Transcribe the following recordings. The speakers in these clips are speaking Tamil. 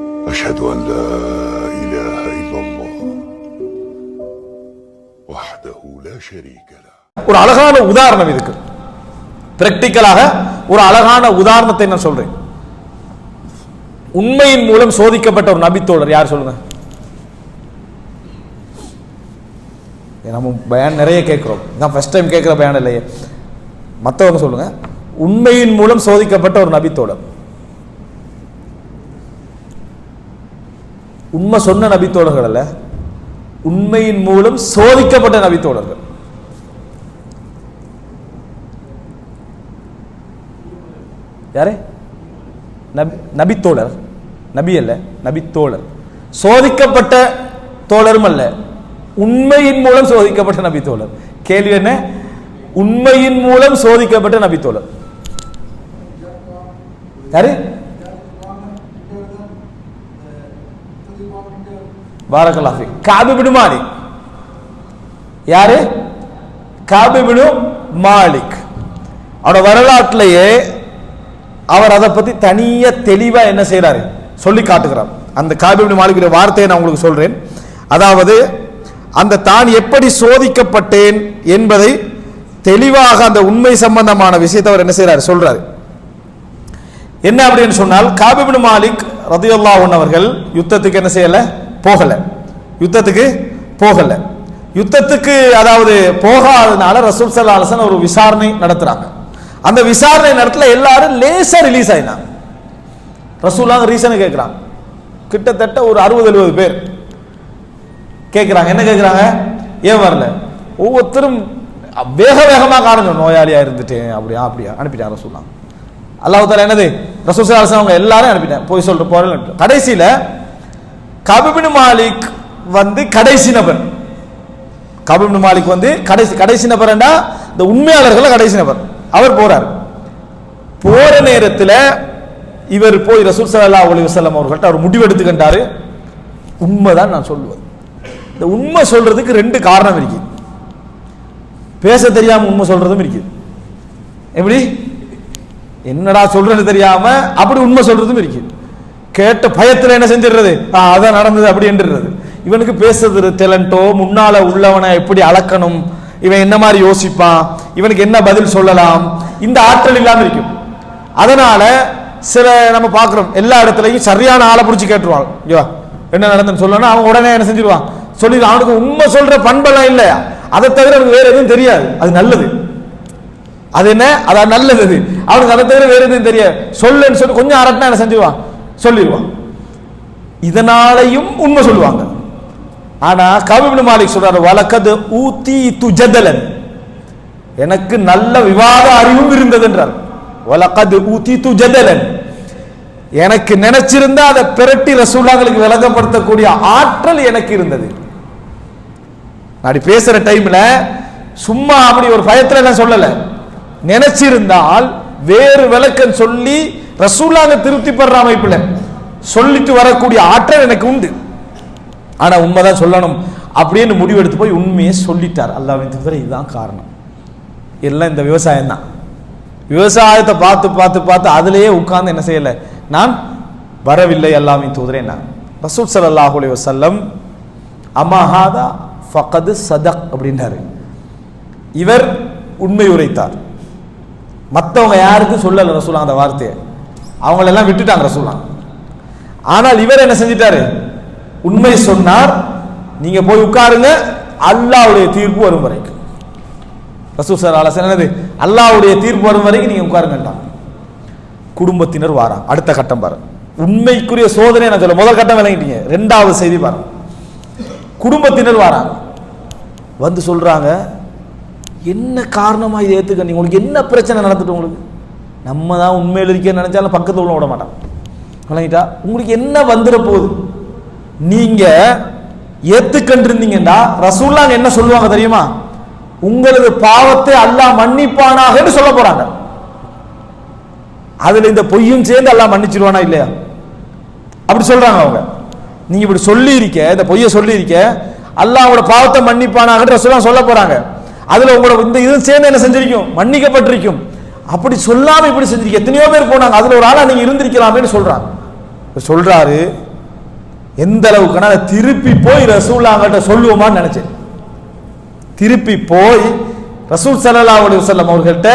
أشهد أن لا إله إلا الله وحده لا شريك له. ஒரு அழகான உதாரணம் இதுக்கு. பிராக்டிக்கலாக ஒரு அழகான உதாரணத்தை நான் சொல்றேன். உண்மையின் மூலம் சோதிக்கப்பட்ட ஒரு நபித்தோழர் யார் சொல்லுங்க? நம்ம பயன் நிறைய கேட்குறோம். நான் ஃபர்ஸ்ட் டைம் கேட்குற பயன் இல்லையே. மற்றவங்க சொல்லுங்க. உண்மையின் மூலம் சோதிக்கப்பட்ட ஒரு நபித்தோழர். உண்மை சொன்ன நபித்தோழர்கள் அல்ல உண்மையின் மூலம் சோதிக்கப்பட்ட நபித்தோழர்கள். யாரே? நபி நபித்தோழர். நபி அல்ல நபித்தோழர். சோதிக்கப்பட்ட தோழரும் அல்ல உண்மையின் மூலம் சோதிக்கப்பட்ட நபித்தோழர். கேள்வி என்ன? உண்மையின் மூலம் சோதிக்கப்பட்ட நபித்தோழர். யாரு? பாரகலாஃபி காபிபிடு மாலிக். யாரு? காபிபிடு மாலிக். அவரோட வரலாற்றிலேயே அவர் அதை பத்தி தனியாக தெளிவா என்ன செய்கிறாரு சொல்லி காட்டுகிறார். அந்த காபிபின் மாலிகுடைய வார்த்தையை நான் உங்களுக்கு சொல்றேன். அதாவது அந்த தான் எப்படி சோதிக்கப்பட்டேன் என்பதை தெளிவாக அந்த உண்மை சம்பந்தமான விஷயத்தை அவர் என்ன செய்றாரு? சொல்றாரு. என்ன அப்படின்னு சொன்னால் காபிபின் மாலிக் ரதியுல்லா அவர்கள் யுத்தத்துக்கு என்ன செய்யலை? போகலை. யுத்தத்துக்கு போகலை. யுத்தத்துக்கு அதாவது போகாதனால ரசூல் சல்லா அலசன் ஒரு விசாரணை நடத்துறாங்க. அந்த விசாரணை நடத்துல எல்லாரும் லேசா ரிலீஸ் ஆயினாங்க ரசூலாங்க ரீசனை கேட்குறாங்க. கிட்டத்தட்ட ஒரு அறுபது எழுபது பேர் கேட்குறாங்க. என்ன கேட்குறாங்க? ஏன் வரல? ஒவ்வொருத்தரும் வேக வேகமாக காரணம் நோயாளியாக இருந்துட்டேன் அப்படியா அப்படியா அனுப்பிட்டாங்க ரசூலாங்க அல்லாஹால என்னது? ரசூல் சல்லா அலசன் அவங்க எல்லாரும் அனுப்பிட்டேன் போய் சொல்கிற போகிறேன் கடைசியில் கபிபின் மாலிக் வந்து கடைசி நபர். கபிபின் மாலிக் வந்து கடைசி கடைசி நபர்னா இந்த உண்மையாளர்கள் கடைசி நபர். அவர் போறார். போற நேரத்தில் இவர் போய் ரசூல் சல்லா அலைஹி வசலம் அவர்கள்ட்ட அவர் முடிவெடுத்துக்கிட்டாரு உண்மைதான் நான் சொல்லுவது. இந்த உண்மை சொல்றதுக்கு ரெண்டு காரணம் இருக்கு. பேச தெரியாம உண்மை சொல்றதும் இருக்குது எப்படி? என்னடா சொல்றது தெரியாம அப்படி உண்மை சொல்றதும் இருக்குது கேட்ட பயத்தில் என்ன செஞ்சிடுறது? ஆ, அதான் நடந்தது அப்படி என்றது இவனுக்கு பேசுறது டேலண்டோ முன்னால உள்ளவனை எப்படி அளக்கணும்? இவன் என்ன மாதிரி யோசிப்பான்? இவனுக்கு என்ன பதில் சொல்லலாம்? இந்த ஆற்றல் இல்லாம இருக்கும். அதனால சில நம்ம பார்க்குறோம் எல்லா இடத்துலையும் சரியான ஆளை பிடிச்சி கேட்டுருவான். ஐயோ என்ன நடந்ததுன்னு சொல்லணும் அவன் உடனே என்ன செஞ்சிருவான்? சொல்லி அவனுக்கு உண்மை சொல்ற பண்பெல்லாம் இல்லையா? அதை தவிர அவனுக்கு வேற எதுவும் தெரியாது. அது நல்லது. அது என்ன? அதான் நல்லது. அது அவனுக்கு அதை தவிர வேற எதுவும் தெரியாது. சொல்லுன்னு சொல்லி கொஞ்சம் அரட்டினா என்ன செஞ்சிருவான்? சொல்லிடுவான். இதனாலையும் உண்மை சொல்லுவாங்க. ஆனா கவிபின் மாலிக் சொல்றாரு வழக்கது ஊத்தி துஜதலன் எனக்கு நல்ல விவாத அறிவும் இருந்தது என்றார். வழக்கது ஊத்தி துஜதலன் எனக்கு நினைச்சிருந்தா அதை பிரட்டி ரசூலாங்களுக்கு விளங்கப்படுத்தக்கூடிய ஆற்றல் எனக்கு இருந்தது. அப்படி பேசுற டைம்ல சும்மா அப்படி ஒரு பயத்துல நான் சொல்லல. நினைச்சிருந்தால் வேறு விளக்கம் சொல்லி ரசூலாங்க திருப்தி படுற அமைப்பில் சொல்லிட்டு வரக்கூடிய ஆற்றல் எனக்கு உண்டு. ஆனா உண்மைதான் சொல்லணும். அப்படின்னு முடிவெடுத்து போய் உண்மையை சொல்லிட்டார் அல்லாவின் தவிர இதுதான் காரணம். எல்லாம் இந்த விவசாயம் தான் விவசாயத்தை பார்த்து பார்த்து பார்த்து அதுலேயே உட்கார்ந்து என்ன செய்யலை? நான் வரவில்லை அல்லாவின் தூதரே நான் ரசூல் ஸல்லல்லாஹு வசல்லம் அமஹாதா ஃபகது சதக் அப்படின்றாரு இவர் உண்மை உரைத்தார். மற்றவங்க யாருக்கும் சொல்லலை ரசூலா அந்த வார்த்தையை? அவங்களெல்லாம் விட்டுட்டாங்க ரசூலா. ஆனால் இவர் என்ன செஞ்சிட்டாரு? உண்மை சொன்னார். நீங்க போய் உட்காருங்க. அல்லாஹ்வுடைய தீர்ப்பு வரும் வரைக்கும். ரசூல் சார் ஆலோசனை என்னது? அல்லாஹ்வுடைய தீர்ப்பு வரும் வரைக்கும் நீங்க உட்காருங்கட்டான் குடும்பத்தினர் வாராங்க அடுத்த கட்டம் பாரு. உண்மைக்குரிய சோதனை நான் சொல்ல முதல் கட்டம் விளங்கிட்டீங்க. ரெண்டாவது செய்தி பாருங்க. குடும்பத்தினர் வாராங்க வந்து சொல்றாங்க என்ன காரணமாக இதை ஏத்துக்க? உங்களுக்கு என்ன பிரச்சனை நடந்துட்டு உங்களுக்கு? நம்ம தான் உண்மையில் இருக்கேன்னு நினைச்சாலும் பக்கத்து உள்ள விட மாட்டான். விளங்கிட்டா? உங்களுக்கு என்ன வந்துட போகுது? நீங்கள் ஏற்றுக்கண்டிருந்தீங்கன்னா ரசூல்லாங்க என்ன சொல்லுவாங்க தெரியுமா? உங்களது பாவத்தை அல்லாஹ் மன்னிப்பானாகன்னு சொல்ல போறாங்க. அதுல இந்த பொய்யும் சேர்ந்து எல்லாம் மன்னிச்சிருவானா இல்லையா? அப்படி சொல்றாங்க அவங்க. நீங்க இப்படி சொல்லி இருக்க இந்த பொய்யை சொல்லி இருக்க அல்லாஹ்வோட பாவத்தை மன்னிப்பானாகன்னு ரசூலா சொல்ல போறாங்க. அதுல உங்களோட இந்த இது சேர்ந்து என்ன செஞ்சிருக்கும்? மன்னிக்கப்பட்டிருக்கும். அப்படி சொல்லாம இப்படி செஞ்சிருக்க எத்தனையோ பேர் போனாங்க. அதுல ஒரு ஆளா நீங்க இருந்திருக்கலாமேன்னு சொல்றாங்க. சொல்றாரு எந்த அளவுக்குனா அதை திருப்பி போய் ரசூல்லாங்கிட்ட சொல்லுவோமான்னு நினைச்சேன். திருப்பி போய் ரசூல் சல்லா அலி வஸல்லம் அவர்கள்ட்ட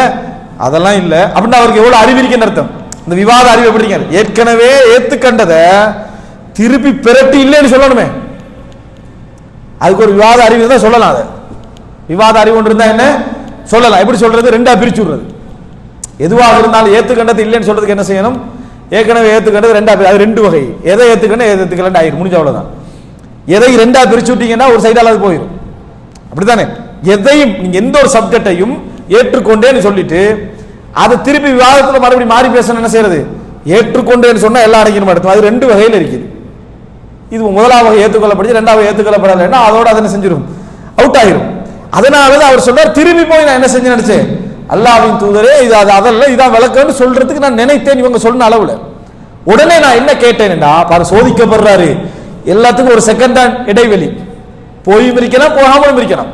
அதெல்லாம் இல்லை. அப்படின்னா அவருக்கு எவ்வளவு அறிவு இருக்குன்னு அர்த்தம். இந்த விவாத அறிவு எப்படிங்க ஏற்கனவே ஏத்துக்கண்டதை திருப்பி பிரட்டி இல்லைன்னு சொல்லணுமே. அதுக்கு ஒரு விவாத அறிவு தான் சொல்லலாம் அதை. விவாத அறிவு ஒன்று இருந்தா என்ன? சொல்லலாம். எப்படி சொல்றது? ரெண்டா பிரிச்சு விடுறது. எதுவாக இருந்தாலும் ஏத்துக்கண்டது இல்லைன்னு சொல்றதுக்கு என்ன செய்யணும்? ஏற்கனவே ஏத்துக்கண்டது ரெண்டா அது ரெண்டு வகை. எதை ஏத்துக்கணும் எதை ஏத்துக்கலன்னு ஆயிரும். முடிஞ்ச அவ்வளவுதான். எதை ரெண்டா பிரிச்சு விட்டீங்கன்னா ஒரு சைடால அது போயிடும் அப்படித்தானே? எதையும் நீங்க எந்த ஒரு சப்ஜெக்டையும் ஏற்றுக்கொண்டேன்னு சொல்லிட்டு அதை திருப்பி விவாதத்தில் மறுபடியும் மாறி பேசணும் என்ன செய்யறது? ஏற்றுக்கொண்டேன்னு சொன்னா எல்லாம் அடங்கிடும்? எடுத்தோம் அது ரெண்டு வகையில் இருக்குது. இது முதலாவது ஏற்றுக்கொள்ளப்படுச்சு ரெண்டாவது ஏற்றுக்கொள்ளப்படலைன்னா அதோட அதை செஞ்சிடும் அவுட் ஆயிரும். அதனால தான் அவர் சொல்றார் திரும்பி போய் நான் என்ன செஞ்சு நினைச்சேன். அல்லாவின் தூதரே இது அது அதல்ல இதான் விளக்கம்னு சொல்றதுக்கு நான் நினைத்தேன் இவங்க சொன்ன அளவுல. உடனே நான் என்ன கேட்டேன்டா பாரு சோதிக்கப்படுறாரு. எல்லாத்துக்கும் ஒரு செகண்ட் தான் இடைவெளி. போயும் இருக்கலாம் போகாமலும் இருக்கலாம்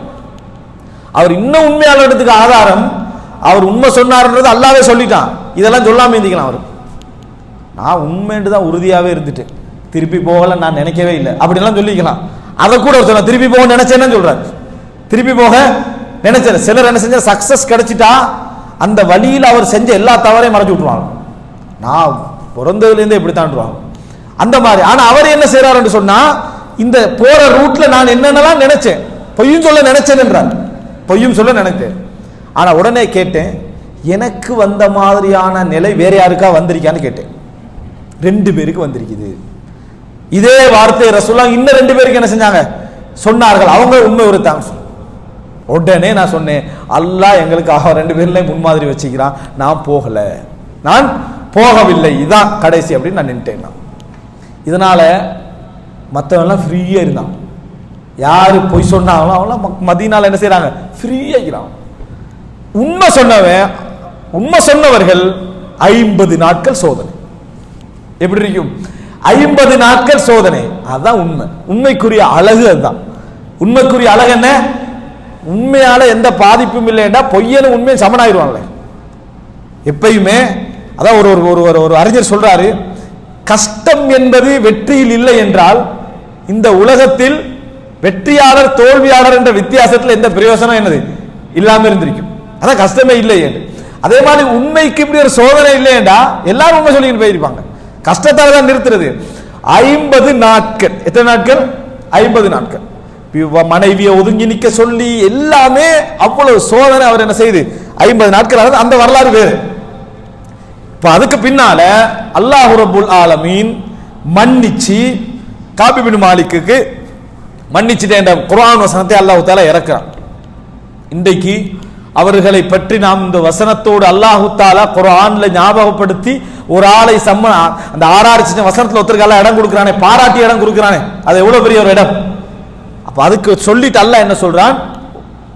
அவர் இன்னும் உண்மையாளத்துக்கு ஆதாரம் அவர் உண்மை சொன்னார்ன்றது அல்லாவே சொல்லிட்டான். இதெல்லாம் சொல்லாம இருந்திக்கலாம் அவர். நான் உண்மைன்ட்டு தான் உறுதியாகவே இருந்துட்டு திருப்பி போகல நான் நினைக்கவே இல்லை. அப்படிலாம் சொல்லிக்கலாம். அதை கூட ஒரு திருப்பி போக நினைச்சேன்னு சொல்றாரு. திருப்பி போக நினைச்சார். சிலர் என்ன செஞ்சார்? சக்சஸ் கிடைச்சிட்டா அந்த வழியில் அவர் செஞ்ச எல்லா தவறையும் மறைச்சு விட்டுருவாங்க. நான் பிறந்ததுலேருந்தே இப்படித்தான்டுவாங்க அந்த மாதிரி. ஆனால் அவர் என்ன செய்கிறாருன்னு சொன்னால் இந்த போகிற ரூட்டில் நான் என்னென்னலாம் நினைச்சேன் பொய்யும் சொல்ல நினைச்சேன் என்றார் பொய்யும் சொல்ல நினைத்தேன். ஆனால் உடனே கேட்டேன் எனக்கு வந்த மாதிரியான நிலை வேற யாருக்கா வந்திருக்கான்னு கேட்டேன். ரெண்டு பேருக்கு வந்திருக்குது. இதே வார்த்தை ரசூலா இன்னும் ரெண்டு பேருக்கு என்ன செஞ்சாங்க? சொன்னார்கள். அவங்க உண்மை ஒருத்தாங்க உடனே நான் சொன்னேன் அல்லாஹ் எங்களுக்கு அவன் ரெண்டு பேர்லையும் முன்மாதிரி வச்சுக்கிறான் நான் போகல. நான் போகவில்லை. இதான் கடைசி அப்படின்னு நான் நின்ட்டேன் நான். இதனால மற்றவெல்லாம் ஃப்ரீயாக இருந்தான். யாரு பொய் சொன்னாங்களோ அவங்களாம் மக்- என்ன செய்கிறாங்க ஃப்ரீயாக இருக்கிறான். உண்மை சொன்னவன் உண்மை சொன்னவர்கள் ஐம்பது நாட்கள் சோதனை. எப்படி இருக்கும்? ஐம்பது நாட்கள் சோதனை. அதான் உண்மை. உண்மைக்குரிய அழகு அதுதான். உண்மைக்குரிய அழகு என்ன? உண்மையால் எந்த பாதிப்பும் இல்லைன்னா பொய்யனு உண்மையை சமனாயிருவாங்களே எப்பயுமே அதான் ஒரு ஒரு ஒரு ஒரு ஒரு அறிஞர் சொல்றாரு கஷ்டம் என்பது வெற்றியில் இல்லை என்றால் இந்த உலகத்தில் வெற்றியாளர் தோல்வியாளர் என்ற வித்தியாசத்தில் எந்த பிரயோசனம் என்னது? இல்லாமல் இருந்திருக்கும். அதான் கஷ்டமே இல்லை என்று. அதே மாதிரி உண்மைக்கு இப்படி ஒரு சோதனை இல்லையேண்டா எல்லாரும் உண்மை சொல்லிட்டு போயிருப்பாங்க. கஷ்டத்தால் தான் நிறுத்துறது. ஐம்பது நாட்கள். எத்தனை நாட்கள்? ஐம்பது நாட்கள். மனைவியை ஒதுங்கி நிக்க சொல்லி எல்லாமே அவ்வளவு சோதனை அவர் என்ன செய்யுது ஐம்பது நாட்கள் அந்த வரலாறு வேறு. இப்ப அதுக்கு பின்னால அல்லாஹு ரபுல் ஆலமீன் மன்னிச்சு காபி பின் மாலிக்குக்கு மன்னிச்சுட்டேன் என்ற குர்ஆன் வசனத்தை அல்லாஹு தாலா இறக்குறான். இன்றைக்கு அவர்களை பற்றி நாம் இந்த வசனத்தோடு அல்லாஹு தாலா குரான்ல ஞாபகப்படுத்தி ஒரு ஆளை சம்ம அந்த ஆறாறு சின்ன வசனத்துல ஒருத்தருக்கு இடம் கொடுக்குறானே பாராட்டி இடம் கொடுக்குறானே. அது எவ்வளவு பெரிய ஒரு இடம்? அப்போ அதுக்கு சொல்லிட்டு அல்ல என்ன சொல்கிறான்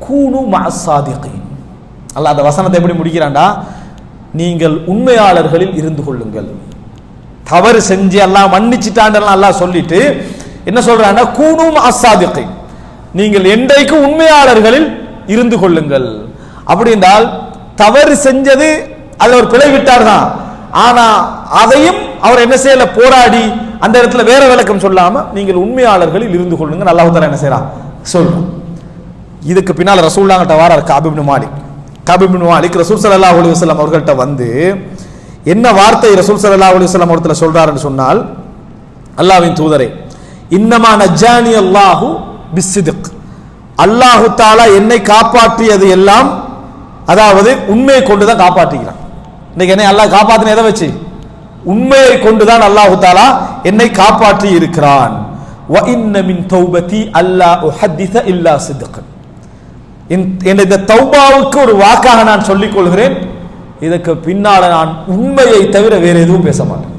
கூணு மஅசாதிகீன் அல்ல அந்த வசனத்தை எப்படி முடிக்கிறான்டா? நீங்கள் உண்மையாளர்களில் இருந்து கொள்ளுங்கள். தவறு செஞ்சு எல்லாம் மன்னிச்சிட்டாண்டெல்லாம் எல்லாம் சொல்லிட்டு என்ன சொல்றான்னா கூனும் அசாதிக்கை நீங்கள் என்றைக்கும் உண்மையாளர்களில் இருந்து கொள்ளுங்கள். அப்படி என்றால் தவறு செஞ்சது அதில் ஒரு பிழை விட்டார் தான் ஆனா அதையும் அவர் என்ன செய்யல? போராடி அந்த இடத்துல வேற விளக்கம் சொல்லாம நீங்கள் உண்மையாளர்களில் இருந்து கொள்ளுங்கள். அல்லாஹ் தஆலா என்ன செய்யறான் சொல்றோம் இதுக்கு பின்னால் ரசூல்லாங்கிட்ட வாரார் காபிபின் மாலிக். காபிபின் மாலிக் ரசூல் சல்லா அலி வஸ்லாம் அவர்கள்ட்ட வந்து என்ன வார்த்தை ரசூல் சல்லா அலி வஸ்லாம் அவர்களை சொல்றாருன்னு சொன்னால் அல்லாவின் தூதரே இன்னமா நஜானி அல்லாஹு பிஸ்ஸித்க். அல்லாஹு தாலா என்னை காப்பாற்றியது எல்லாம் அதாவது உண்மையை கொண்டு தான் காப்பாற்றிக்கிறான் இன்னைக்கு என்னை அல்லாஹ் காப்பாத்தின எதை வச்சு? உண்மையை கொண்டுதான் அல்லாஹு தாலா என்னை காப்பாற்றி இருக்கிறான். வ தௌபதி இல்லா என் இந்த தௌபாவுக்கு ஒரு வாக்காக நான் சொல்லிக் கொள்கிறேன். இதற்கு பின்னால நான் உண்மையை தவிர வேற எதுவும் பேச மாட்டேன்.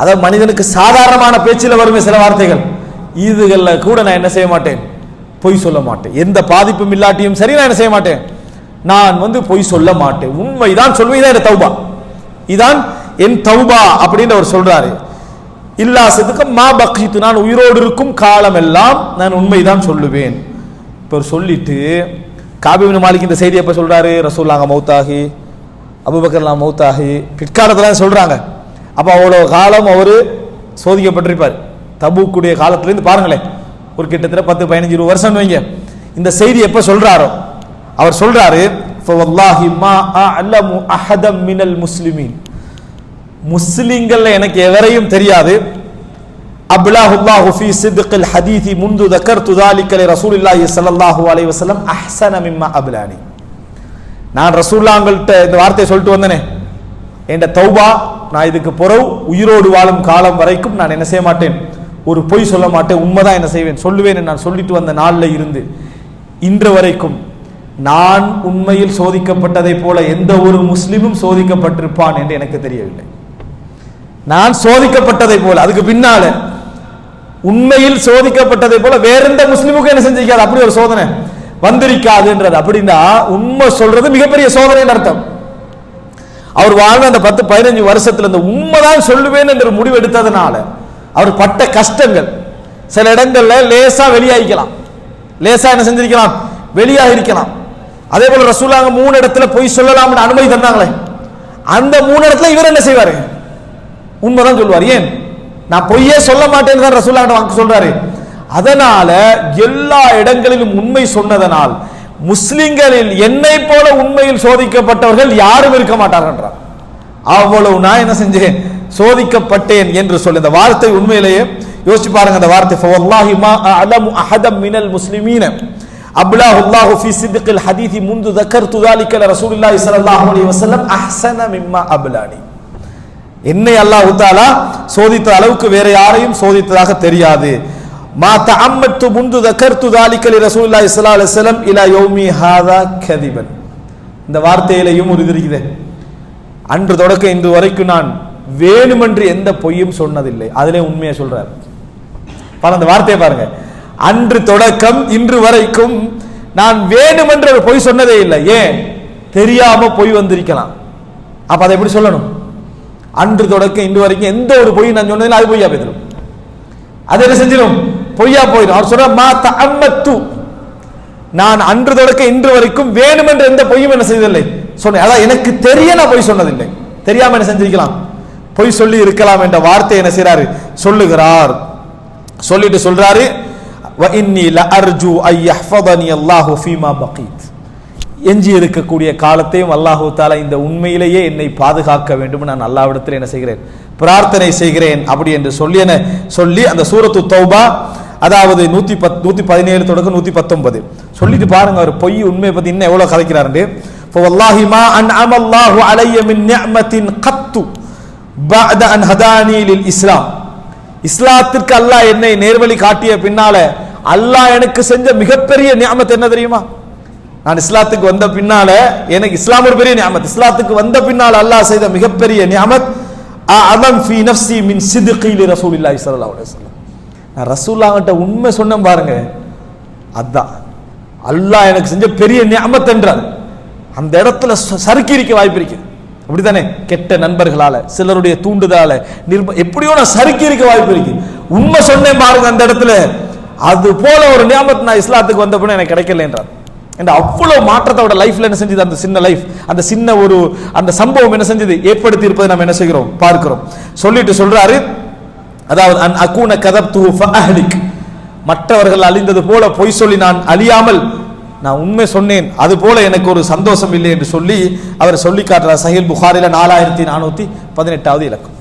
அதாவது மனிதனுக்கு சாதாரணமான பேச்சில் வருமே சில வார்த்தைகள். இதுகளில் கூட நான் என்ன செய்ய மாட்டேன்? பொய் சொல்ல மாட்டேன். எந்த பாதிப்பும் இல்லாட்டியும் சரி நான் என்ன செய்ய மாட்டேன்? நான் வந்து பொய் சொல்ல மாட்டேன். உண்மைதான் சொல்வேன். இதான் தௌபா. இதான் என் தௌபா அப்படின்னு அவர் சொல்றாரு. இல்லாசதுக்கு மா பக்ஷித்து நான் உயிரோடு இருக்கும் காலம் எல்லாம் நான் உண்மைதான் சொல்லுவேன். இப்போ சொல்லிட்டு காபிபின் மாலிக் இந்த செய்தி எப்போ சொல்கிறாரு ரசூல்லாங்க மௌத்தாகி அபுபக்கர்லாம் மௌத்தாகி பிற்காலத்தில் சொல்கிறாங்க அப்போ அவ்வளோ காலம் அவர் சோதிக்கப்பட்டிருப்பார். தபுக்குடைய காலத்துலேருந்து பாருங்களேன். ஒரு கிட்டத்தட்ட பத்து பதினஞ்சு இருபது வருஷம் வைங்க. இந்த செய்தி எப்போ சொல்கிறாரோ அவர் சொல்கிறாரு ஃபவல்லாஹி மா அஹதம் மினல் முஸ்லிமீன். முஸ்லிம்கள் எனக்கு எவரையும் தெரியாது. அப்லாஹுல்லாஹு ஃபி சித்கில் ஹதீதி முந்து தக்கர் துதாலிக்கலை ரசூலில்லாஹி சல்லாஹு அலை வசலம் அஹ்சன மிம்மா அபிலானி. நான் ரசூல்லாங்கள்கிட்ட இந்த வார்த்தையை சொல்லிட்டு வந்தனே. என்ட தௌபா நான் இதுக்கு பிறகு உயிரோடு வாழும் காலம் வரைக்கும் நான் என்ன செய்ய மாட்டேன். ஒரு பொய் சொல்ல மாட்டேன். உண்மை தான் என்ன செய்வேன். சொல்லுவேன் நான் சொல்லிட்டு வந்த நாளில் இருந்து இன்று வரைக்கும் நான் உண்மையில் சோதிக்கப்பட்டதை போல எந்த ஒரு முஸ்லீமும் சோதிக்கப்பட்டிருப்பான் என்று எனக்கு தெரியவில்லை. நான் சோதிக்கப்பட்டதை போல அதுக்கு பின்னால உண்மையில் சோதிக்கப்பட்டதை போல வேற எந்த முஸ்லிமுக்கும் என்ன செஞ்சிருக்காது? அப்படி ஒரு சோதனை வந்திருக்காதுன்றது. அப்படின்னா உண்மை சொல்றது மிகப்பெரிய சோதனைன்னு அர்த்தம். அவர் வாழ்ந்த அந்த பத்து பதினஞ்சு வருஷத்துல இந்த உண்மைதான் சொல்லுவேன் என்ற முடிவு எடுத்ததுனால அவர் பட்ட கஷ்டங்கள் சில இடங்கள்ல லேசா வெளியாகிக்கலாம். லேசா என்ன செஞ்சிருக்கலாம்? வெளியாக இருக்கலாம் அதே போல ரசூலாங்க மூணு இடத்துல போய் சொல்லலாம்னு அனுமதி தந்தாங்களே அந்த மூணு இடத்துல இவர் என்ன செய்வாரு? உண்மைதான் சொல்லுவார். ஏன்? நான் பொய்யே சொல்ல மாட்டேன்னு தான் ரசூல்லாட்ட வாக்கு சொல்றாரு. அதனால எல்லா இடங்களிலும் உண்மை சொன்னதனால் முஸ்லிம்களில் என்னை போல உண்மையில் சோதிக்கப்பட்டவர்கள் யாரும் இருக்க மாட்டார்கள் அவ்வளவு நான் என்ன செஞ்சேன்? சோதிக்கப்பட்டேன் என்று சொல்லி இந்த வார்த்தை உண்மையிலேயே யோசிச்சு பாருங்க அந்த வார்த்தை. ஃபவல்லாஹி மா அலமு அஹதம் மினல் முஸ்லிமீன அப்லாஹு அல்லாஹு ஃபீ சித்கில் ஹதீதி முந்து தக்கர்து தாலிக்க ரசூலுல்லாஹி ஸல்லல்லாஹு அலைஹி வஸல்லம் அஹ்சன மிம்மா அப்லானி என்னை அல்லாஹ் உத்தாலா சோதித்த அளவுக்கு வேற யாரையும் சோதித்ததாக தெரியாது. மா அம்மத்து முந்து தகர்த்து தாலிக்கலி ரசூலுல்லாஹி ஸல்லல்லாஹு அலைஹி வஸல்லம் இலா யௌமி ஹாதா கதிபன். இந்த வார்த்தையிலையும் ஒரு அன்று தொடக்க இன்று வரைக்கும் நான் வேணுமென்று எந்த பொய்யும் சொன்னதில்லை. அதிலே உண்மையை சொல்றார். பல அந்த வார்த்தையை பாருங்க. அன்று தொடக்கம் இன்று வரைக்கும் நான் வேணுமென்று பொய் சொன்னதே இல்லை. ஏன்? தெரியாம பொய் வந்திருக்கலாம். அப்ப அதை எப்படி சொல்லணும்? அன்று தொடக்கம் இன்று வரைக்கும் எந்த ஒரு பொய் நான் சொன்னதில் அது பொய்யா போயிடும். அது என்ன செஞ்சிடும்? பொய்யா போயிடும். அவர் சொல்ற மா தஅம்மத்து. நான் அன்று தொடக்க இன்று வரைக்கும் வேணுமென்று எந்த பொய்யும் என்ன செய்ததில்லை. சொன்னேன். அதான் எனக்கு தெரிய நான் பொய் சொன்னதில்லை. தெரியாம என்ன செஞ்சிருக்கலாம்? பொய் சொல்லி இருக்கலாம் என்ற வார்த்தை என்ன செய்யறாரு சொல்லுகிறார். சொல்லிட்டு சொல்றாரு வ இன்னி ல அர்ஜு ஐ யஹ்ஃபதனி அல்லாஹு ஃபீமா பகீத். எஞ்சி இருக்கக்கூடிய காலத்தையும் அல்லாஹு தாலா இந்த உண்மையிலேயே என்னை பாதுகாக்க வேண்டும் நான் அல்லாவிடத்தில் என்ன செய்கிறேன் பிரார்த்தனை செய்கிறேன் அப்படி என்று சொல்லி என்ன சொல்லி அந்த சூரத்து தௌபா அதாவது நூத்தி பத் நூத்தி பதினேழு தொடக்கம் நூத்தி பத்தொன்பது சொல்லிட்டு பாருங்க அவர் பொய் உண்மையை பத்தி இன்னும் எவ்வளவு கதைக்கிறாரு فوالله ما أنعم الله علي من نعمة قط بعد أن هداني للإسلام இஸ்லாத்திற்கு அல்லாஹ் என்னை நேர்வழி காட்டிய பின்னால அல்லாஹ் எனக்கு செஞ்ச மிகப்பெரிய நியாமத் என்ன தெரியுமா நான் இஸ்லாத்துக்கு வந்த பின்னால எனக்கு இஸ்லாம் ஒரு பெரிய நியாமத். இஸ்லாத்துக்கு வந்த பின்னால் அல்லாஹ் செய்த மிகப்பெரிய நியாமத் அதம் ஃபி நஃப்சி மின் சிதுகி லி ரசூலில்லாஹி ஸல்லல்லாஹு அலைஹி வஸல்லம். நான் ரசூல்லாங்கிட்ட உண்மை சொன்னேன் பாருங்க. அதான். அல்லாஹ் எனக்கு செஞ்ச பெரிய நியமத் என்றார். அந்த இடத்துல ச- வாய்ப்பு இருக்குது அப்படித்தானே? கெட்ட நண்பர்களால சிலருடைய தூண்டுதலால நிர்ப எப்படியோ நான் சறுக்கிரிக்க வாய்ப்பு இருக்கு. உண்மை சொன்னேன் பாருங்க அந்த இடத்துல. அது போல ஒரு நியமத் நான் இஸ்லாத்துக்கு வந்த எனக்கு கிடைக்கல என்றார் என்ற அவ்வளவு மாற்றத்தோட லைஃப்ல என்ன செஞ்சது? அந்த சின்ன லைஃப் அந்த சின்ன ஒரு அந்த சம்பவம் என்ன செஞ்சது? ஏற்படுத்தி இருப்பதை நம்ம என்ன செய்கிறோம்? பார்க்கிறோம். சொல்லிட்டு சொல்றாரு அதாவது அன் அகூன கதப்து ஃபஅஹ்லிக். மற்றவர்கள் அழிந்தது போல பொய் சொல்லி நான் அழியாமல் நான் உண்மை சொன்னேன். அது போல எனக்கு ஒரு சந்தோஷம் இல்லை என்று சொல்லி அவர் சொல்லி காட்டுறார். சஹில் புகாரில நாலாயிரத்தி நானூத்தி பதினெட்டாவது இலக்கம்.